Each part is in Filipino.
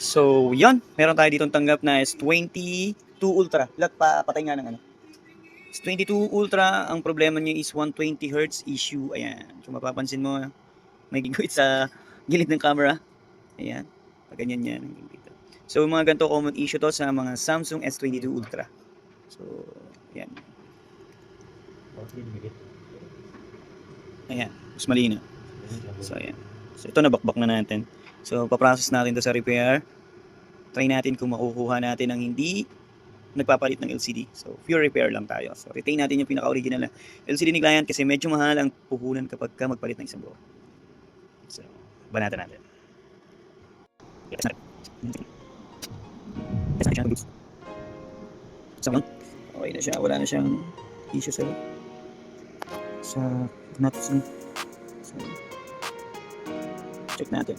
So, yon Meron tayo ditong tanggap na S22 Ultra. Lahat pa, patay nga ng ano. S22 Ultra, ang problema niya is 120 Hz issue. Ayan. Kung mapapansin mo, may gigwit sa gilid ng camera. Ayan. Pag ganyan yan. So, mga ganito common issue to sa mga Samsung S22 Ultra. So, ayan. Ayan. Mas malino. So, ayan. So, ito nabakbak na natin. So, paprocess natin to sa repair. Try natin kung makukuha natin ng hindi nagpapalit ng LCD. So, pure repair lang tayo. So, retain natin yung pinaka-original na LCD ni client kasi medyo mahal ang puhunan kapag ka magpalit ng isang buo. So, banatan natin. Yes. Yes. So, okay na siya. Wala na siyang issue sa sa nuts niya. So, check natin.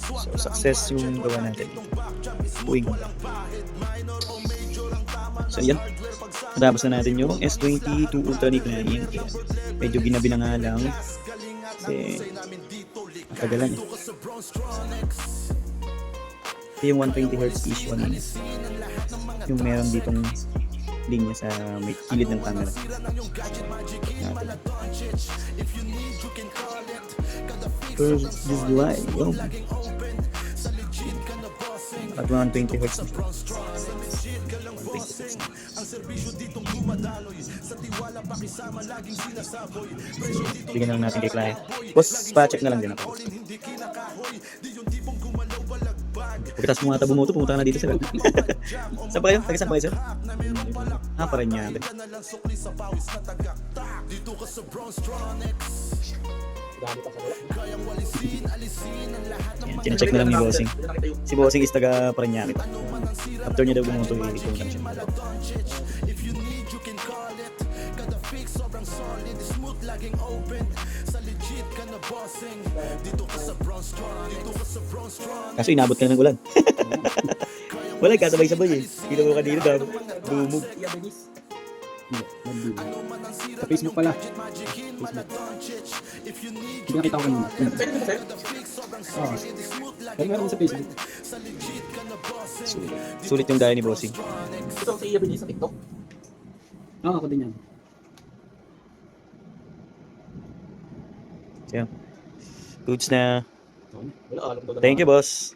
So, success yung gawa natin. Uwing. So, yan. Natapos na natin yung S22 Ultra ni client. Medyo ginabi na nga lang. Kasi, matagalan eh. Ito yung 120 Hz issue ano niya. Yung meron ditong linya sa may kilid ng camera. Natin. This light. Yo. At 120 Hz na siya. 126 na. Bigyan na lang natin kay client. Boss, pa-check na lang din ako. Pagkatas mo nga tabo mo ito, pumunta ka na dito sir. saan pa kayo? Taga saan pa kayo sir? Ah, pa rin niya. Yan, check na lang ni Bossing. Si Bossing is taga Paranaque. After niya daw bumoto, i-return lang siya. Kaso inabot ka na ng ulan. Wala, kasabay-sabay eh. Kita mo kanina daw. Sa Facebook pala. Facebook. Hindi nakita ko kanina. Oo. Pero meron sa Facebook. Sulit. Sulit yung daya ni Bossing. Ito si Iabi sa TikTok. Oo, ako din yan. Yan. Goods na. Thank you, boss.